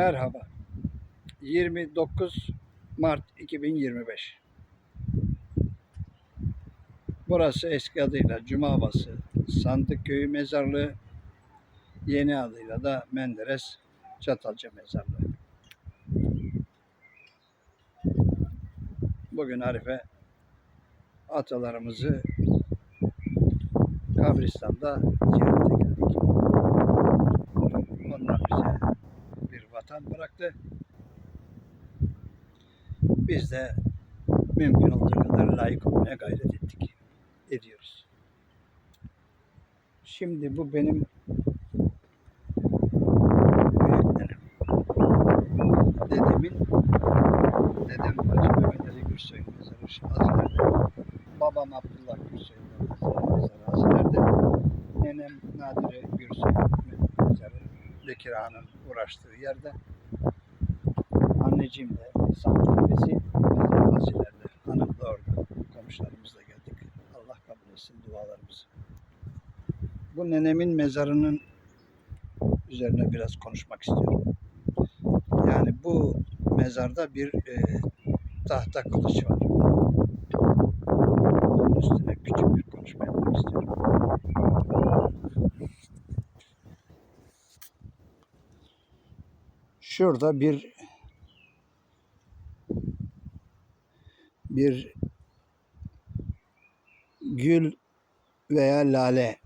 Merhaba. 29 Mart 2025. Burası eski adıyla Cumabası Sandık Köyü Mezarlığı, yeni adıyla da Menderes Çatalca Mezarlığı. Bugün Arife atalarımızı kabristan'da ziyarete vatan bıraktı. Biz de mümkün olduğu kadar layık olmaya gayret ettik. Ediyoruz. Şimdi bu benim büyüklerim. Dedemin dedem Hacı Mehmet Ali Gürsoy'un mezarı Azer'de. Babam Abdullah Gürsoy'un mezarı Azer'de. Nenem Nadire Bekir Ağa'nın uğraştığı yerde. Anneciğim de Santrifesi mezarı Azilerde. Hanım da orada. Komşularımızla geldik. Allah kabul etsin dualarımızı. Bu nenemin mezarının üzerine biraz konuşmak istiyorum. Yani bu mezarda bir e, tahta kılıç var. Onun üstüne küçük bir konuşma yapmak istiyorum. Şurada bir bir gül veya lale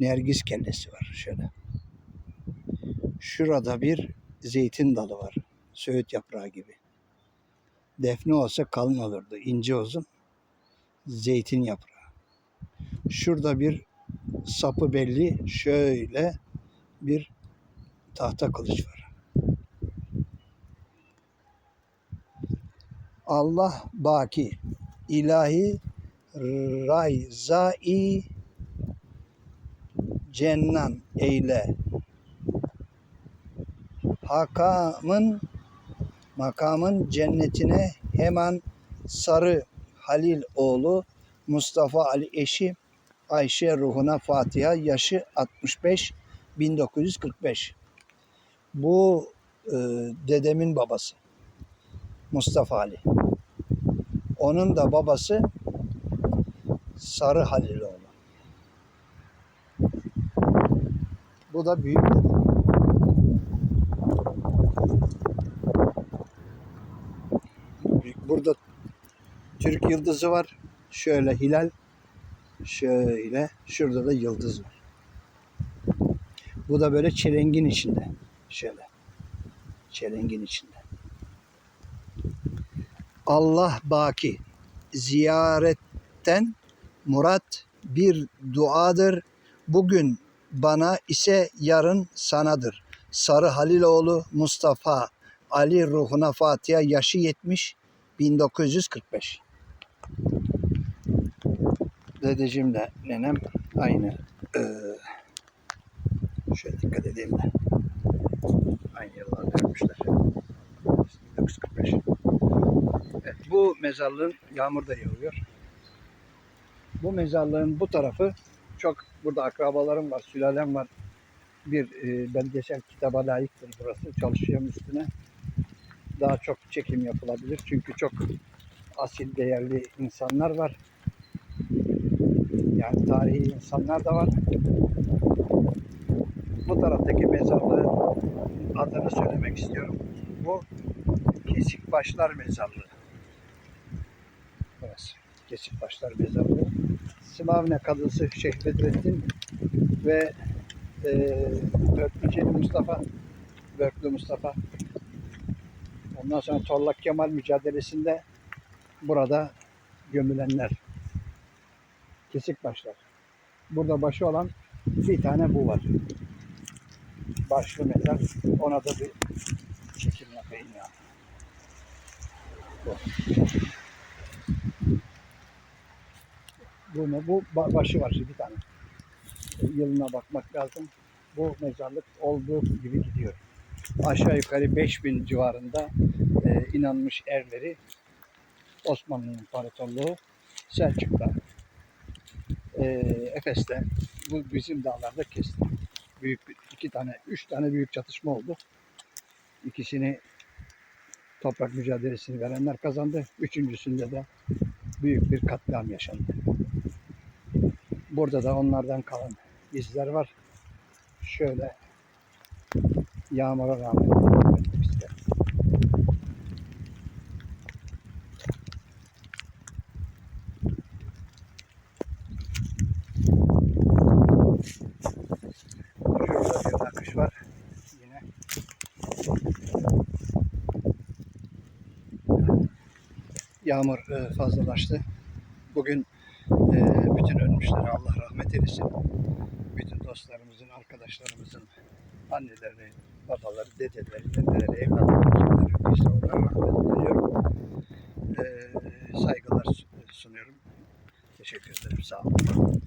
nergis kellesi var şöyle. Şurada bir zeytin dalı var. Söğüt yaprağı gibi. Defne olsa kalın olurdu. ince uzun. Zeytin yaprağı. Şurada bir sapı belli şöyle bir tahta kılıç var. Allah baki ilahi rayzai cennan eyle hakamın makamın cennetine hemen sarı Halil oğlu Mustafa Ali eşi Ayşe ruhuna Fatiha yaşı 65 1945 bu e, dedemin babası Mustafa Ali onun da babası Sarı Haliloğlu bu da büyük dede. Burada Türk yıldızı var. Şöyle hilal. Şöyle. Şurada da yıldız var. Bu da böyle çelengin içinde. Şöyle. Çelengin içinde. Allah baki. Ziyaretten murat bir duadır. Bugün bana ise yarın sanadır. Sarı Haliloğlu Mustafa Ali ruhuna Fatiha yaşı 70 1945. Dedeciğimle nenem aynı. Ee, şöyle dikkat edeyim de. Aynı yıllarda ölmüşler. 1945. Evet, bu mezarlığın yağmur da yağıyor. Bu mezarlığın bu tarafı çok burada akrabalarım var, sülalem var. Bir e, belgesel kitaba layıktır burası. Çalışıyorum üstüne daha çok çekim yapılabilir. Çünkü çok asil, değerli insanlar var. Yani tarihi insanlar da var. Bu taraftaki mezarlığın adını söylemek istiyorum. Bu Kesikbaşlar Mezarlığı. Burası. Kesikbaşlar Mezarlığı. Sımavne Kadısı Şeyh Bedrettin ve e, Börklüceli Mustafa Börklü Mustafa Ondan sonra Torlak Kemal mücadelesinde burada gömülenler. Kesik başlar. Burada başı olan bir tane bu var. Başlı mezar. Ona da bir çekim yapayım ya. Bu. Bu mu? Bu ba- başı var bir tane. Yılına bakmak lazım. Bu mezarlık olduğu gibi gidiyor aşağı yukarı 5000 civarında e, inanmış erleri Osmanlı İmparatorluğu Selçuk'ta e, Efes'te bu bizim dağlarda kesti. Büyük iki tane, üç tane büyük çatışma oldu. İkisini toprak mücadelesini verenler kazandı. Üçüncüsünde de büyük bir katliam yaşandı. Burada da onlardan kalan izler var. Şöyle yağmura rağmen isterim. Şurada bir akış var. Yine yağmur e, fazlalaştı. Bugün bütün ölmüşlere Allah rahmet eylesin. Bütün dostlarımızın, arkadaşlarımızın anneleri, babaları, dedeleri, neneleri, evlatları, öldüyse onlara rahmet diliyorum. E, saygılar sunuyorum. Teşekkür ederim. Sağ olun.